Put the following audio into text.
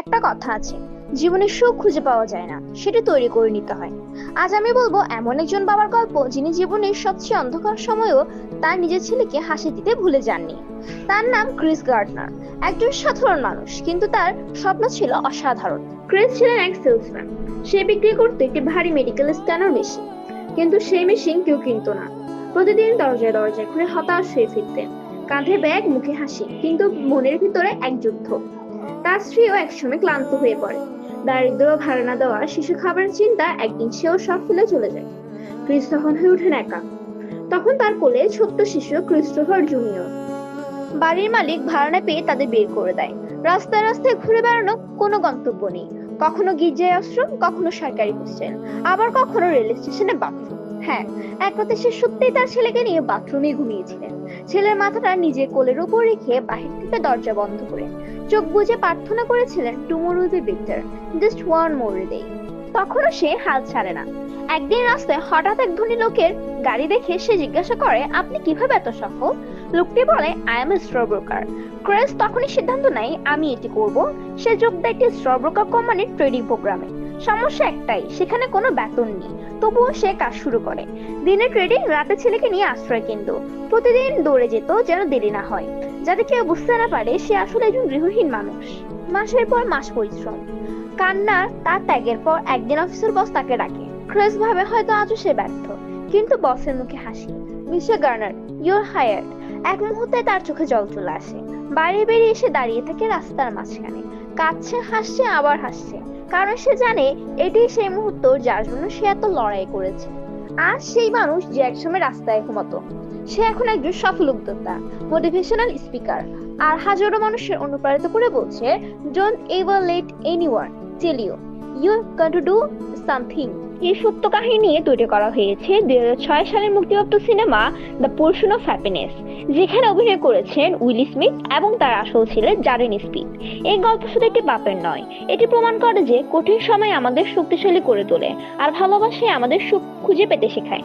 একটা কথা আছে, জীবনে সুখ খুঁজে পাওয়া যায় না, সেটা তৈরি করে নিতে হয়। আজ আমি বলব, এমন একজন বাবার গল্প যিনি জীবনের সবচেয়ে অন্ধকার সময়েও তার নিজের ছেলেকে হাসি দিতে ভুলে যাননি। তার নাম ক্রিস গার্ডনার একজন সাধারণ মানুষ, কিন্তু তার স্বপ্ন ছিল অসাধারণ। ক্রিস ছিলেন এক সেলসম্যান। সে বিক্রি করতে একটি ভারী মেডিকেল স্ক্যানার মেশিন, কিন্তু সেই মেশিন কেউ কিনতো না। প্রতিদিন দরজায় দরজায় ঘুরে হতাশ হয়ে ফিরতেন। কাঁধে ব্যাগ, মুখে হাসি, কিন্তু মনের ভিতরে এক যুদ্ধ। তার স্ত্রীও একসময় ক্লান্ত হয়ে পড়ে। দারিদ্র ভাড়া দেওয়া শিশু খাবারের চিন্তা একদিন সেও সব ফেলে চলে যায়। ক্রিস তখন হয়ে ওঠেন একা। তখন তার কোলে ছোট্ট শিশু ক্রিস্টোফার জুনিয়র। বাড়ির মালিক ভাড়া পেয়ে তাদের বের করে দেয়। রাস্তায় রাস্তায় ঘুরে বেড়ানো কোনো গন্তব্য নেই। কখনো গির্জায় আশ্রম, কখনো সরকারি হোস্টেল, আবার কখনো রেল স্টেশনে বাথরুম। হ্যাঁ এক কথা সে সত্যিই তার ছেলেকে নিয়ে বাথরুমে ঘুমিয়েছিলেন। ছেলের মাথাটা নিজের কোলের উপর রেখে বাহির থেকে দরজা বন্ধ করে চোখ বুজে প্রার্থনা করেছিলেন tomorrow be better just one more day তখনও সে হাল ছাড়ে না। একদিন রাস্তায় হঠাৎ এক ধনী লোকের গাড়ি দেখে সে জিজ্ঞাসা করে, আপনি কীভাবে এত সফল? লোকটি বলে I am a straw broker Chris তখনই সিদ্ধান্ত নেয়, আমি এটি করব। সে যোগ দেয় একটি স্ট্র ব্রোকার কোম্পানির ট্রেডিং প্রোগ্রামে সমস্যা একটাই, সেখানে কোনো বেতন নেই। তবুও সে কাজ শুরু করে। দিনে ট্রেডিং রাতে ছেলেকে নিয়ে আশ্রয় কেন্দ্র। প্রতিদিন দৌড়ে যেত যেন দেরি না হয়। যাতে কেউ বুঝতে না পারে, সে আসলে একজন গৃহহীন মানুষ। মাসের পর মাস পরিশ্রম। কান্নার তার ত্যাগের পর একদিন অফিসের বস তাকে ডাকে। ক্রেস ভাবে হয়তো আজও সে ব্যর্থ, কিন্তু বসের মুখে হাসি। মিস্টার গার্নার ইউর হায়ার এক মুহূর্তে তার চোখে জল চলে আসে। বাইরে বেরিয়ে এসে দাঁড়িয়ে থাকে রাস্তার মাঝখানে। কাঁদছে, হাসছে, আবার হাসছে। কারণ সে জানে এটি সেই মুহূর্ত যার জন্য সে এত লড়াই করেছে। আর সেই মানুষ যে একসময় রাস্তায় ঘুমাতো। সে এখন একজন সফল উদ্যোক্তা মোটিভেশনাল স্পিকার আর হাজারো মানুষের অনুপ্রাণিত করে বলছে don't ever let anyone tell you you can to do something. এই সত্য কাহিনী নিয়ে তৈরি করা হয়েছে দুই ছয় সালের মুক্তিপ্রাপ্ত cinema the portion of happiness, যেখানে অভিনয় করেছেন উইলি স্মিথ এবং তার আসল ছিলেন জারেন স্মিথ। এই গল্প শুধু একটি পাপের নয়, এটি প্রমাণ করে যে কঠিন সময় আমাদের শক্তিশালী করে তোলে আর ভালোবাসায় আমাদের সুখ খুঁজে পেতে শেখায়।